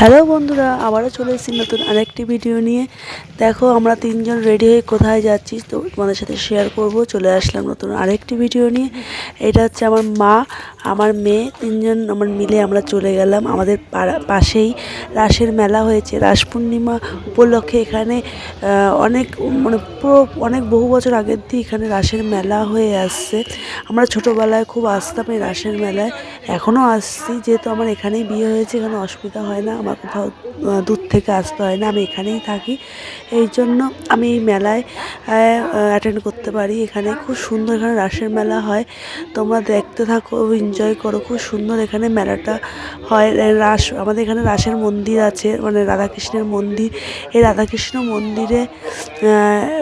Hello বন্ধুরা, আবারও চলে এসেছি নতুন আরেকটি ভিডিও নিয়ে। দেখো, আমরা তিনজন রেডি হয়ে কোথায় যাচ্ছি, তো তোমাদের সাথে শেয়ার করব। চলে আসলাম নতুন আরেকটি ভিডিও নিয়ে। এটা হচ্ছে আমার মা, আমার মেয়ে, তিনজন আমার মিলে আমরা চলে গেলাম। আমাদের পাশেই রাসের মেলা হয়েছে। রাস পূর্ণিমা উপলক্ষে এখানে অনেক মানে পুরো অনেক বহু বছর আগের দিয়ে এখানে রাসের মেলা হয়ে আসছে। আমরা ছোটোবেলায় খুব আসতাম এই রাসের মেলায়। এখনও আসছি, যেহেতু আমার এখানেই বিয়ে হয়েছে, এখানে অসুবিধা হয় না। আমার কোথাও দূর থেকে আসতে হয় না, আমি এখানেই থাকি। এই জন্য আমি এই মেলায় অ্যাটেন্ড করতে পারি। এখানে খুব সুন্দর এখানে রাসের মেলা হয়। তোমরা দেখতে থাকো এনজয় করো, খুব সুন্দর এখানে মেলাটা হয়। রাস, আমাদের এখানে রাসের মন্দির আছে মানে রাধাকৃষ্ণের মন্দির। এই রাধাকৃষ্ণ মন্দিরে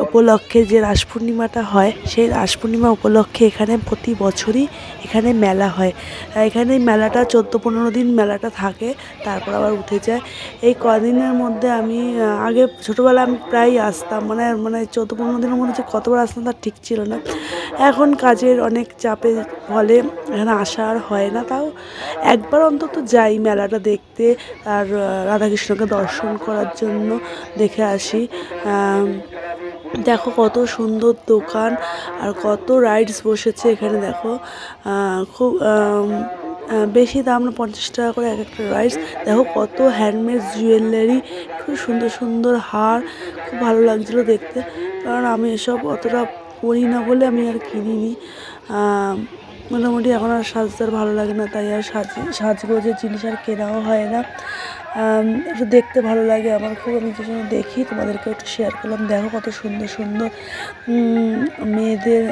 উপলক্ষে যে রাস পূর্ণিমাটা হয়, সেই রাস পূর্ণিমা উপলক্ষে এখানে প্রতি বছরই এখানে মেলা হয়। এখানে মেলাটা চোদ্দ পনেরো দিন মেলাটা থাকে, তারপর আবার উঠে যায়। এই কদিনের মধ্যে আমি আগে ছোটোবেলায় আমি প্রায় আসতাম। মানে মানে চোদ্দ পনেরো দিনের মধ্যে যে কতবার আসতাম তার ঠিক ছিল না। এখন কাজের অনেক চাপের ফলে এখানে আসা আর হয় না। তাও একবার অন্তত যাই মেলাটা দেখতে আর রাধাকৃষ্ণকে দর্শন করার জন্য দেখে আসি। দেখো কত সুন্দর দোকান আর কত রাইডস বসেছে এখানে দেখো। খুব বেশি দাম না, পঞ্চাশ টাকা করে এক একটা রাইস দেখো কত হ্যান্ডমেড জুয়েলারি খুব সুন্দর সুন্দর হার, খুব ভালো লাগছিল দেখতে। কারণ আমি এসব অতটা পরি না বলে আমি আর কিনিনি। মোটামুটি এখন আর সাজতে ভালো লাগে না, তাই আর সাজ, সাজগোজের জিনিস আর কেনাও হয় না। একটু দেখতে ভালো লাগে আমার খুব আমি জন্য দেখি তোমাদেরকে একটু শেয়ার করলাম। দেখো কত সুন্দর সুন্দর মেয়েদের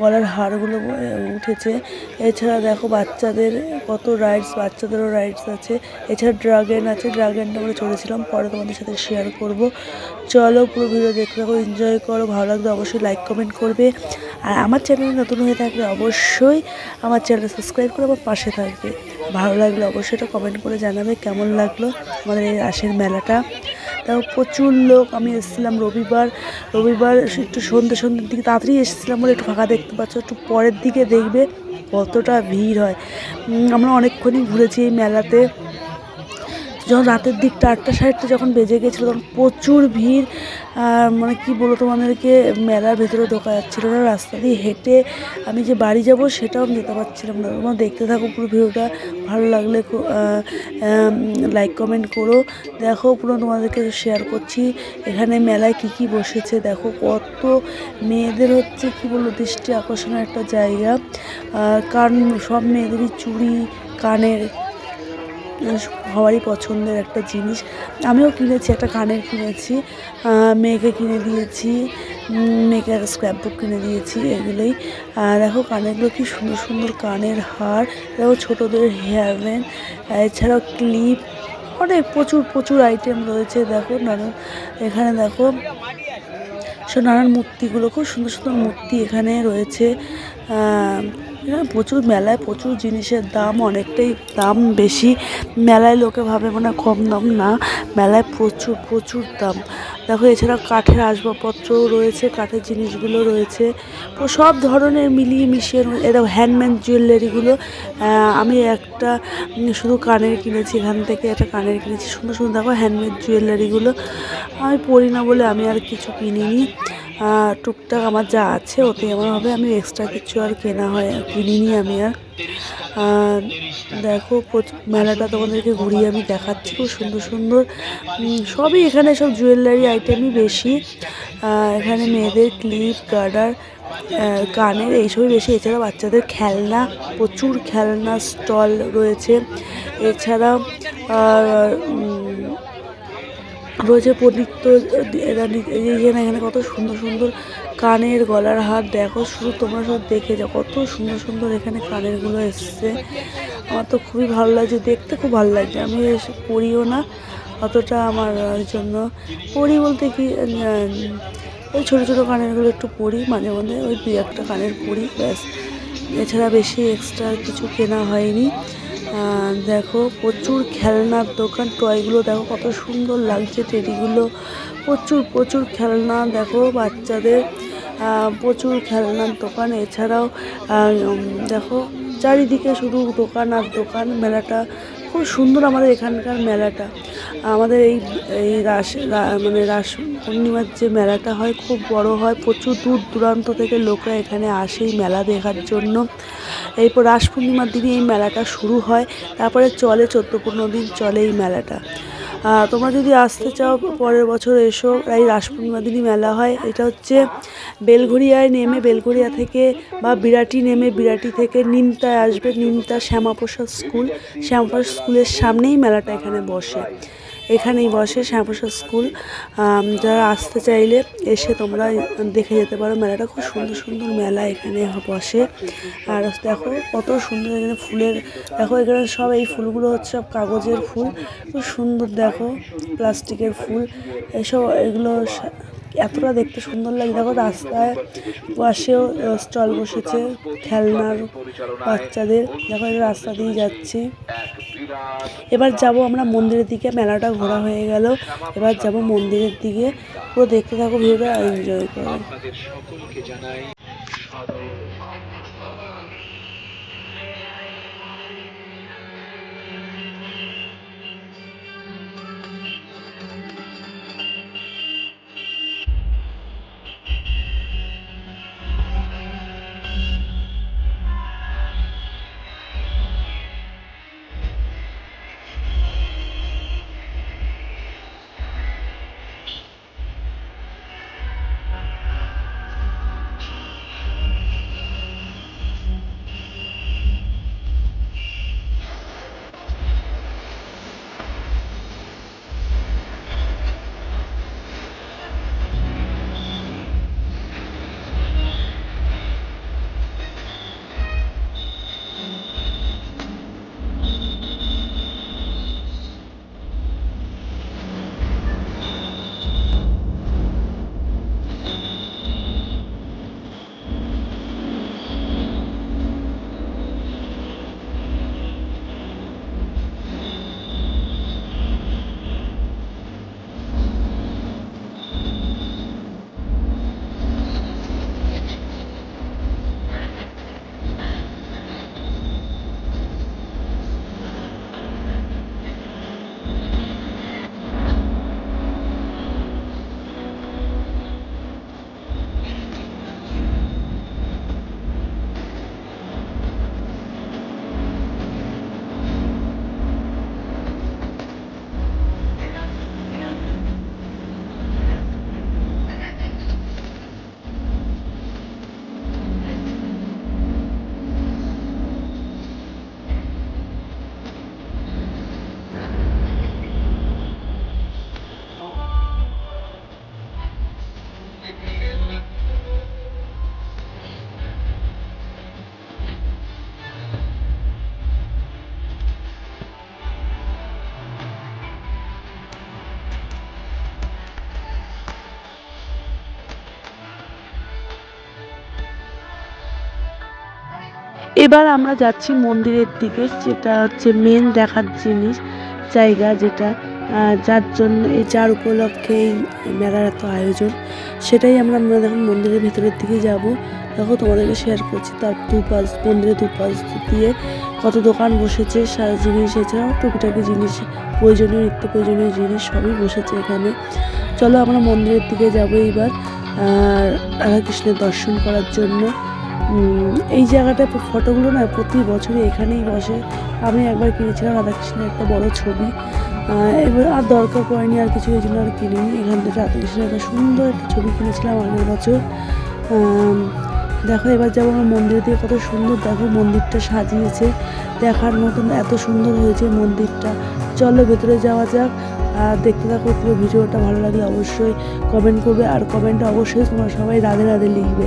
গলার হারগুলো আহ, উঠেছে। এছাড়া দেখো বাচ্চাদের কত রাইডস বাচ্চাদেরও রাইডস আছে। এছাড়া ড্রাগন আছে ড্রাগনটা আমরা চড়েছিলাম পরে তোমাদের সাথে শেয়ার করব। চলো পুরো ভিডিও দেখতে থাকো এনজয় করো ভালো লাগলে অবশ্যই লাইক কমেন্ট করবে। আর আমার চ্যানেল নতুন হয়ে থাকলে অবশ্যই আমার চ্যানেল সাবস্ক্রাইব করে আমার পাশে থাকবে। ভালো লাগলে অবশ্যই এটা কমেন্ট করে জানাবে কেমন লাগল আমাদের এই রাসের মেলাটা। তাও প্রচুর লোক, আমি এসেছিলাম রবিবার রবিবার একটু সন্ধ্যে, সন্ধ্যের দিকে তাড়াতাড়ি এসেছিলাম বলে একটু ফাঁকা দেখতে পাচ্ছ, একটু পরের দিকে দেখবে কতটা ভিড় হয়। আমরা অনেকক্ষণই ঘুরেছি এই মেলাতে। যখন রাতের দিকটা আটটা সাড়ে যখন বেজে গেছিল, তখন প্রচুর ভিড় মানে কি বলব তোমাদেরকে, মেলার ভেতরে ঢোকা যাচ্ছিল না, রাস্তা দিয়ে হেঁটে আমি যে বাড়ি যাব সেটাও আমি যেতে পারছিলাম না। তোমরা দেখতে থাকো পুরো ভিডিওটা ভালো লাগলে লাইক কমেন্ট করো। দেখো পুরো তোমাদেরকে শেয়ার করছি, এখানে মেলায় কি কি বসেছে, দেখো কত মেয়েদের হচ্ছে কি বলব দৃষ্টি আকর্ষণের একটা জায়গা। কান, সব মেয়েদেরই চুড়ি, কানের সবারই পছন্দের একটা জিনিস। আমিও কিনেছি, একটা কানের কিনেছি মেয়েকে কিনে দিয়েছি মেয়েকে একটা স্ক্র্যাপ বুক কিনে দিয়েছি এগুলোই। দেখো কানেরগুলো কি সুন্দর সুন্দর কানের হার দেখো ছোটোদের হেয়ার ব্যান্ড এছাড়াও ক্লিপ অনেক প্রচুর প্রচুর আইটেম রয়েছে। দেখো নানান, এখানে দেখো সব নানান মূর্তিগুলো, খুব সুন্দর সুন্দর মূর্তি এখানে রয়েছে। এখানে প্রচুর মেলায় প্রচুর জিনিসের দাম অনেকটাই দাম বেশি। মেলায় লোকে ভাবে মানে কম দাম না, মেলায় প্রচুর প্রচুর দাম। দেখো এছাড়া কাঠের আসবাবপত্রও রয়েছে, কাঠের জিনিসগুলো রয়েছে। সব ধরনের মিলিয়ে মিশিয়ে এটা হ্যান্ডমেড জুয়েলারিগুলো আমি একটা শুধু কানের কিনেছি, এখান থেকে একটা কানের কিনেছি। সুন্দর সুন্দর, দেখো হ্যান্ডমেড জুয়েলারিগুলো আমি পরি না বলে আমি আর কিছু কিনিনি। টুকটাক আমার যা আছে ওতে আমার হবে আমি এক্সট্রা কিছু আর কেনা হয়, কিনিনি আমি আর। দেখো মেলাটা তোমাদেরকে ঘুরিয়ে আমি দেখাচ্ছি। খুব সুন্দর সুন্দর সবই এখানে সব জুয়েলারি আইটেমই বেশি। এখানে মেয়েদের ক্লিপ গার্ডার কানের এইসবই বেশি। এছাড়া বাচ্চাদের খেলনা, প্রচুর খেলনা স্টল রয়েছে। এছাড়া রয়েছে এই এখানে এখানে কত সুন্দর সুন্দর কানের গলার হার দেখো। শুধু তোমরা সব দেখে যাও, কত সুন্দর সুন্দর এখানে কানেরগুলো এসছে। আমার তো খুবই ভালো লাগছে, দেখতে খুব ভালো লাগছে। আমি এসে পরিও না, অতটা আমার জন্য পড়ি বলতে কি ওই ছোটো ছোটো কানেরগুলো একটু পড়ি, মাঝে মাঝে ওই দুই একটা কানের পড়ি, ব্যাস। এছাড়া বেশি এক্সট্রা কিছু কেনা হয়নি। দেখো প্রচুর খেলনার দোকান, টয়গুলো দেখো কত সুন্দর লাগছে, টেডিগুলো প্রচুর প্রচুর খেলনা দেখো বাচ্চাদের প্রচুর খেলনার দোকান। এছাড়াও দেখো চারিদিকে শুধু দোকান আর দোকান, মেলাটা খুব সুন্দর আমাদের এখানকার মেলাটা। আমাদের এই এই রাস মানে রাস পূর্ণিমার যে মেলাটা হয়, খুব বড় হয়। প্রচুর দূর দূরান্ত থেকে লোকরা এখানে আসে এই মেলা দেখার জন্য। এরপর রাস পূর্ণিমার দিনই এই মেলাটা শুরু হয়। তারপরে চলে চোদ্দ পনেরো দিন চলে এই মেলাটা। তোমরা যদি আসতে চাও পরের বছর এসো, এই রাস পূর্ণিমা দিনই মেলা হয়। এটা হচ্ছে বেলঘরিয়ায় নেমে বেলঘরিয়া থেকে বা বিরাটি নেমে, বিরাটি থেকে নিমতায় আসবে, নিমতা শ্যামাপ্রসাদ স্কুল। শ্যামাপ্রসাদ স্কুলের সামনেই মেলাটা এখানে বসে। এখানেই বসে শ্যামাপ্রসাদ স্কুল। যারা আসতে চাইলে এসে তোমরা দেখে যেতে পারো। মেলাটা খুব সুন্দর সুন্দর মেলা এখানে বসে। আর দেখো কত সুন্দর এখানে ফুলের, দেখো এখানে সব এই ফুলগুলো হচ্ছে সব কাগজের ফুল। খুব সুন্দর দেখো, প্লাস্টিকের ফুল। এসব এগুলো এতটা দেখতে সুন্দর লাগে। দেখো রাস্তায় পাশেও স্টল বসেছে, খেলনার বাচ্চাদের। দেখো রাস্তা দিয়ে যাচ্ছি। এবার যাব আমরা মন্দিরের দিকে, মেলাটা ঘোরা হয়ে গেল। এবার যাব মন্দিরের দিকে। পুরো দেখতে থাকো ভিডিওটা এনজয় করো। এবার আমরা যাচ্ছি মন্দিরের দিকে, যেটা হচ্ছে মেন দেখার জিনিস, জায়গা যেটা যার জন্য এই যার উপলক্ষে এই মেলার এত আয়োজন। সেটাই আমরা আমরা যখন মন্দিরের ভিতরের দিকে যাব। দেখো তোমাদেরকে শেয়ার করছি, তার দুপাশ, মন্দিরের দুপাশ দিয়ে কত দোকান বসেছে, সারা জিনিস এছাড়াও টুকিটাকি জিনিস, প্রয়োজনীয়, নিত্য প্রয়োজনীয় জিনিস সবই বসেছে এখানে। চলো আমরা মন্দিরের দিকে যাব এইবার রাধাকৃষ্ণের দর্শন করার জন্য। এই জায়গাটা ফটোগুলো না প্রতি বছরই এখানেই বসে। আমি একবার কিনেছিলাম রাধাকৃষ্ণের একটা বড় ছবি। এবার আর দরকার পড়েনি, আর কিছু এই জন্য আর কিনিনি। এখান থেকে রাধাকৃষ্ণের একটা সুন্দর একটা ছবি কিনেছিলাম আগের বছর। দেখো, এবার আমার মন্দির দিয়ে, কত সুন্দর দেখো, মন্দিরটা সাজিয়েছে। দেখার মতন এত সুন্দর হয়েছে মন্দিরটা। চলো, ভেতরে যাওয়া যাক। আর দেখতে থাকো, পুরো ভিডিওটা ভালো লাগলে অবশ্যই কমেন্ট করবে। আর কমেন্টে অবশ্যই তোমরা সবাই রাধে রাধে লিখবে।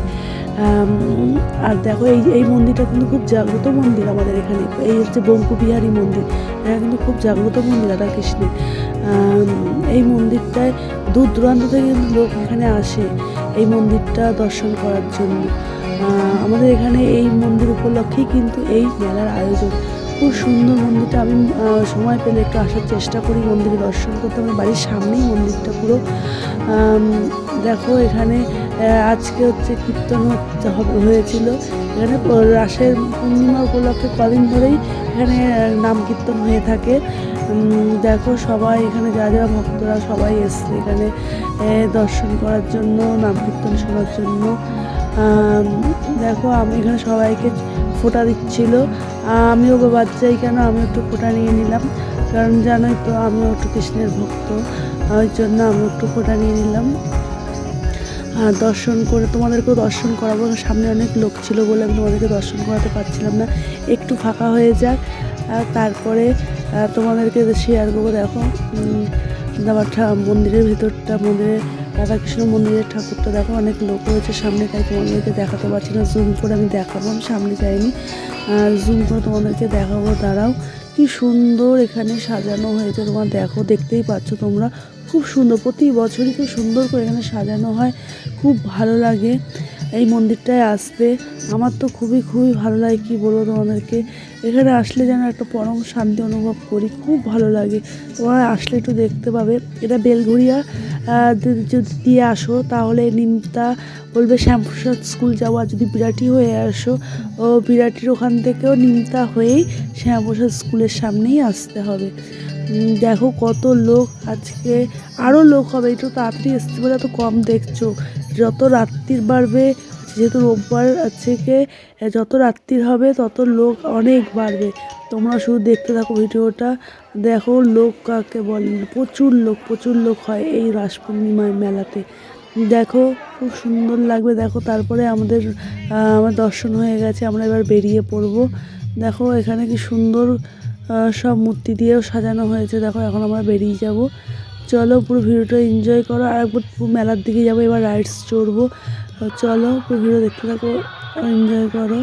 আর দেখো এই এই মন্দিরটা কিন্তু খুব জাগ্রত মন্দির আমাদের এখানে। এই হচ্ছে বঙ্কুবিহারী মন্দির। এটা কিন্তু খুব জাগ্রত মন্দির, রাধাকৃষ্ণের। এই মন্দিরটায় দূর দূরান্ত থেকে কিন্তু লোক এখানে আসে এই মন্দিরটা দর্শন করার জন্য। আমাদের এখানে এই মন্দির উপলক্ষেই কিন্তু এই মেলার আয়োজন। খুব সুন্দর মন্দিরটা। আমি সময় পেলে একটু আসার চেষ্টা করি মন্দিরে দর্শন করতে। আমার বাড়ির সামনেই মন্দিরটা পুরো। দেখো এখানে আজকে হচ্ছে কীর্তন হয়েছিল। এখানে রাসের পূর্ণিমা উপলক্ষে কদিন ধরেই এখানে নাম কীর্তন হয়ে থাকে। দেখো সবাই এখানে, যারা যারা ভক্তরা, সবাই এসছে এখানে দর্শন করার জন্য, নাম কীর্তন শোনার জন্য। দেখো, আমি এখানে সবাইকে ফোঁটা দিচ্ছিল। আমিও বাচ্চাই কেন? আমি একটু ফোঁটা নিয়ে নিলাম। কারণ জানোই তো, আমিও একটু কৃষ্ণের ভক্ত। ওই জন্য আমি একটু ফোঁটা নিয়ে নিলাম। দর্শন করে তোমাদেরকেও দর্শন করাবো। সামনে অনেক লোক ছিল বলে আমি তোমাদেরকে দর্শন করাতে পারছিলাম না। একটু ফাঁকা হয়ে যাক তারপরে তোমাদেরকে শেয়ার করব। দেখো আমার মন্দিরের ভেতরটা মন্দিরের রাধাকৃষ্ণ মন্দিরের ঠাকুরটা। দেখো, অনেক লোক রয়েছে সামনে, তাই তোমাদেরকে দেখাতে পারছি না। জুম করে আমি দেখাবো, আমি সামনে যাইনি। আর জুম করে তোমাদেরকে দেখাবো, দাঁড়াও। কি সুন্দর এখানে সাজানো হয়েছে। তোমার দেখো, দেখতেই পাচ্ছ তোমরা। খুব সুন্দর, প্রতি বছরই খুব সুন্দর করে এখানে সাজানো হয়, খুব ভালো লাগে এই মন্দিরটায় আসতে। আমার তো খুবই খুবই ভালো লাগে, কি বলব তোমাদেরকে? এখানে আসলে যেন একটা পরম শান্তি অনুভব করি, খুব ভালো লাগে। তোমরা আসলে একটু দেখতে পাবে। এটা বেলঘুরিয়া যদি দিয়ে আসো, তাহলে নিমতা বলবে শ্যামপ্রসাদ স্কুল যাওয়া যদি বিরাটি হয়ে আসো, ও বিরাটির ওখান থেকেও নিমতা হয়েই শ্যামপ্রসাদ স্কুলের সামনেই আসতে হবে। দেখো কত লোক আজকে আরও লোক হবে, একটু তাড়াতাড়ি এসছে বলে এত কম দেখছ। যত রাত্রির বাড়বে, যেহেতু রোববার থেকে যত রাত্রির হবে, তত লোক অনেক বাড়বে। তোমরা শুধু দেখতে থাকো ভিডিওটা। দেখো লোক কাকে বলে, প্রচুর লোক প্রচুর লোক হয় এই রাস পূর্ণিমার মেলাতে। দেখো, খুব সুন্দর লাগবে, দেখো তারপরে আমাদের আমার দর্শন হয়ে গেছে, আমরা এবার বেরিয়ে পড়ব। দেখো এখানে কি সুন্দর সব মূর্তি দিয়েও সাজানো হয়েছে। দেখো, এখন আমরা বেরিয়ে যাব। চলো, পুরো ভিডিওটা এনজয় করো। আর একবার মেলার দিকে যাব, এবার রাইডস চড়বো। চলো, পুরো ভিডিও দেখতে থাকো এনজয় করো।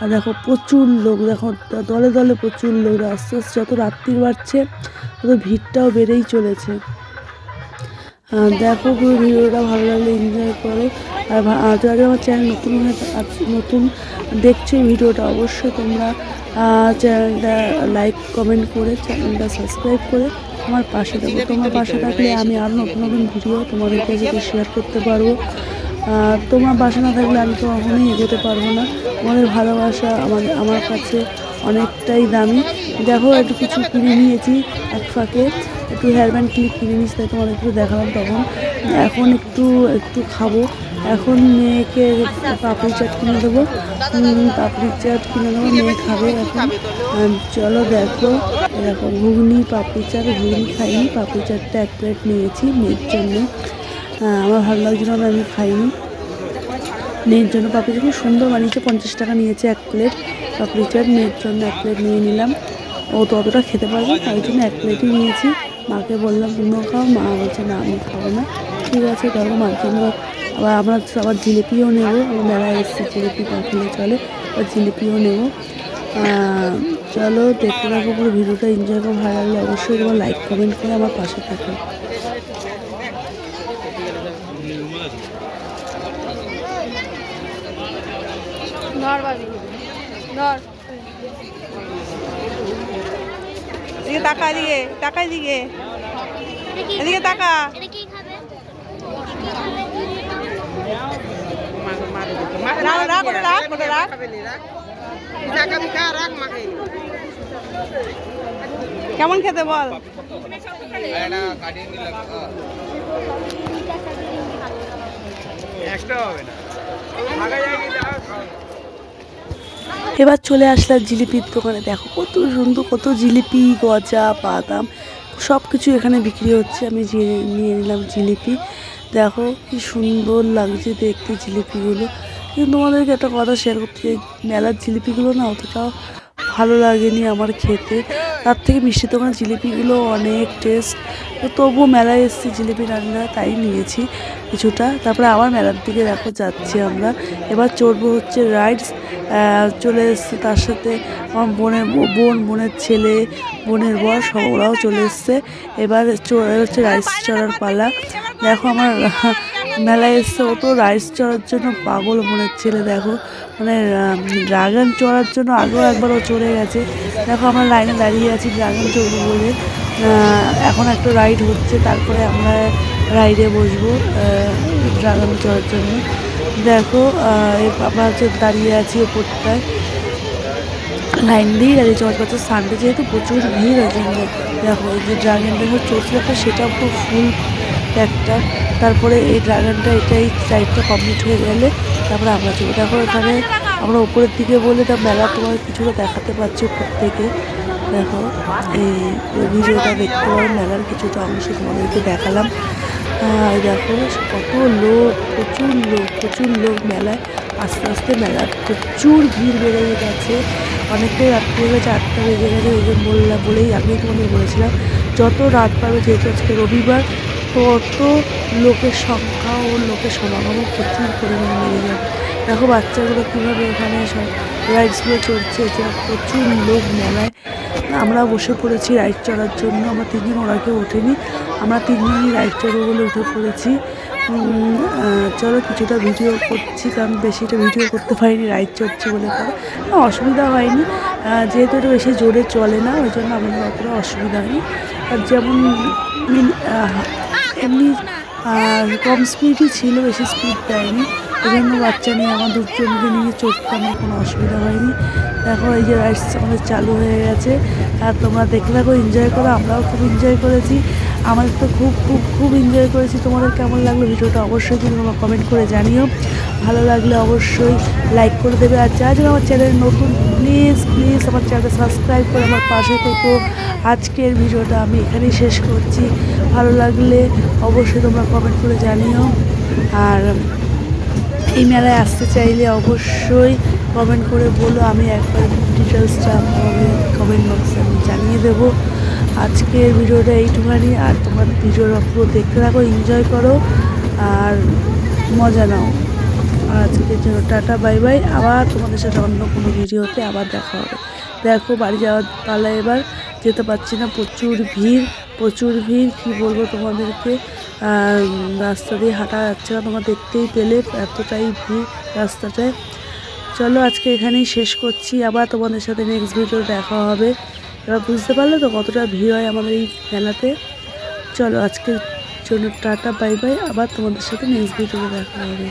আর দেখো, প্রচুর লোক, দেখো, দলে দলে প্রচুর লোক আস্তে আস্তে যত রাত্রি বাড়ছে, তত ভিড়টাও বেড়েই চলেছে। দেখো পুরো ভিডিওটা ভালো লাগলে এনজয় করো। আর যারা আমার চ্যানেল নতুন হয়ে নতুন দেখছ ভিডিওটা অবশ্যই তোমরা চ্যানেলটা লাইক কমেন্ট করে চ্যানেলটা সাবস্ক্রাইব করে আমার পাশে থাকো। তোমার পাশে থাকলে আমি আরও নতুন নতুন ভিডিও তোমাদের কাছে শেয়ার করতে পারব। আর তোমার বাসা না থাকলে আমি তো কখনোই এগোতে পারব না। তোমাদের ভালোবাসা আমাদের আমার কাছে অনেকটাই দামি। দেখো একটু কিছু কিনে নিয়েছি এক ফাঁকে একটু হেয়ার ব্যান্ড ক্লিপ কিনে নিয়েছি তাই তোমাদের একটু দেখালাম তখন। এখন একটু একটু খাব। এখন মেয়েকে পাপড়ি চাট কিনে দেবো। পাপড়ি চাট কিনে দেবো, মেয়ে খাবে এখন। চলো দেখো। দেখো ঘুগনি, পাপড়ি চাট, ঘুগনি খাইনি। পাপড়ি চাটটা এক প্লেট নিয়েছি মেয়ের জন্য। আমার ভালো লাগছিল না, আমি খাইনি। মেয়ের জন্য পাপড়ি চাট, খুব সুন্দর বানিয়েছে, পঞ্চাশ টাকা নিয়েছে এক প্লেট পাপড়ি চাট, মেয়ের জন্য এক প্লেট নিয়ে নিলাম। ও তো অতটা খেতে পারবে তাই জন্য এক প্লেটই নিয়েছি। মাকে বললাম তুমিও খাও, মা বলছে, না, আমি খাব না। ঠিক আছে ধরো মার জন্য আবার আমরা আবার জিলিপিও নেব। মেলায় এসেছি, জিলিপি খেলে চলে, আবার জিলিপিও নেব। চলো, দেখতে থাকো পুরো ভিডিওটা এনজয় করো, ভালো লাগলে অবশ্যই তোমার লাইক কমেন্ট করে আমার পাশে থাকো। ধর ধর। এদিকে তাকা এদিকে তাকা এদিকে। এদিকে তাকা। রাখ রাখ ওটা রাখ ওটা রাখ কেমন খেতে বল? এবার চলে আসলাম জিলিপির দোকানে। দেখো, কত সুন্দর, কত জিলিপি, গজা, বাদাম সব কিছু এখানে বিক্রি হচ্ছে। আমি নিয়ে নিলাম জিলিপি। দেখো, কি সুন্দর লাগছে দেখতে জিলিপিগুলো। কিন্তু তোমাদেরকে একটা কথা শেয়ার করতে মেলার জিলিপিগুলো না অতটাও ভালো লাগেনি আমার খেতে। তার থেকে মিষ্টি দোকানের জিলিপিগুলো অনেক টেস্ট তো তবুও মেলায় এসেছি, জিলিপি রান্না তাই নিয়েছি কিছুটা। তারপরে আবার মেলার দিকে দেখো, যাচ্ছি আমরা। এবার চড়বো হচ্ছে রাইডস চলে এসছে তার সাথে আমার বোনের বোন, বোনের ছেলে, বোনের বর, সব ওরাও চলে এসছে। এবার হচ্ছে রাইডস চড়ার পালা। দেখো আমার মেলায় এসছে, ও তো রাইস চড়ার জন্য পাগল বোনের ছেলে দেখো। মানে ড্রাগন চড়ার জন্য আগেও একবার ও চড়ে গেছে। দেখো, আমরা লাইনে দাঁড়িয়ে আছি ড্রাগন চড়বো বলে। এখন একটা রাইড হচ্ছে, তারপরে আমরা রাইডে বসবো ড্রাগন চড়ার জন্য। দেখো আমরা হচ্ছে দাঁড়িয়ে আছি ওপরটায়। লাইন দিয়েই দাঁড়িয়েছে আমার কাছে সানডে যেহেতু প্রচুর ভিড় আছে দেখো যে ড্রাগন দেখো চলছে একটা সেটা পুরো ফুল একটা। তারপরে এই ড্রাগনটা এটাই রাইডটা কমপ্লিট হয়ে গেলে তারপরে আমরা চলবো দেখো এখানে আমরা উপরের দিকে বলে তা মেলা তোমার কিছুটা দেখাতে পারছি উপর থেকে। দেখো, এই ভিডিওটা দেখতে পারো মেলার কিছুটা অংশ তোমাদেরকে দেখালাম। দেখো, কত লোক, প্রচুর লোক প্রচুর লোক মেলায়। আস্তে আস্তে মেলার প্রচুর ভিড় বেড়ে গেছে। অনেকটাই রাত্রি হয়ে গেছে, আটটা বেজে গেছে, ওই জন্য বললাম বলেই আমি তোমাদের বলেছিলাম। যত রাত পাবে, যেহেতু আজকে রবিবার তত লোকের সংখ্যা ও লোকের সমাগমও প্রচুর পরিমাণে বেড়ে যাবে দেখো বাচ্চাগুলো কীভাবে ওখানে সব রাইডসগুলো চড়ছে, এছাড়া প্রচুর লোক মেলায়। আমরা বসে পড়েছি রাইড চড়ার জন্য, আমরা তিনদিন ওরা কেউ ওঠেনি, আমরা তিনদিনই রাইড চড়বো বলে উঠে পড়েছি। চলো কিছুটা ভিডিও করছি, কারণ বেশিটা ভিডিও করতে পারিনি রাইড চড়ছি বলে পরে অসুবিধা হয়নি। যেহেতু এটা বেশি জোরে চলে না, ওই জন্য আমাদের অতটা অসুবিধা হয়নি। আর যেমন মিন- এমনি কম স্পিডই ছিল, বেশি স্পিড দেয়নি। ওই জন্য বাচ্চা নিয়ে আমার দুজনকে নিয়ে চড়তে আমার কোনো অসুবিধা হয়নি। দেখো, এই যে রাইডস আমাদের চালু হয়ে গেছে। আর তোমরা দেখে থাকো এনজয় করো, আমরাও খুব এনজয় করেছি। আমাদের তো খুব খুব খুব এনজয় করেছি। তোমাদের কেমন লাগল ভিডিওটা অবশ্যই কিন্তু তোমরা কমেন্ট করে জানিও। ভালো লাগলে অবশ্যই লাইক করে দেবে। আর যা যারা আমার চ্যানেল নতুন প্লিজ প্লিজ আমার চ্যানেলটা সাবস্ক্রাইব করে আমার পাশে থেকো। আজকের ভিডিওটা আমি এখানেই শেষ করছি। ভালো লাগলে অবশ্যই তোমরা কমেন্ট করে জানিও। আর এই মেলায় আসতে চাইলে অবশ্যই কমেন্ট করে বলো, আমি একবার ডিটেলসটা কমেন্ট বক্সে আমি জানিয়ে দেবো। আজকের ভিডিওটা এইটুখানি, আর তোমার ভিডিওটা পুরো দেখতে থাকো এনজয় করো, আর মজা নাও। আর আজকের জন্য টাটা বাই বাই আবার তোমাদের সাথে অন্য কোনো ভিডিওতে আবার দেখা হবে। দেখো, বাড়ি যাওয়ার পালা এবার, যেতে পারছি না, প্রচুর ভিড়। প্রচুর ভিড়, কী বলব তোমাদেরকে? রাস্তা দিয়ে হাঁটা যাচ্ছে না, তোমরা দেখতেই পেলে এতটাই ভিড় রাস্তাটায়। চলো আজকে এখানেই শেষ করছি, আবার তোমাদের সাথে নেক্সট ভিডিও দেখা হবে। এবার বুঝতে পারলে তো কতটা ভিড় হয় আমাদের এই মেলাতে। চলো আজকের জন্য টাটা বাই বাই আবার তোমাদের সাথে নেক্সট ভিডিওতে দেখা হবে।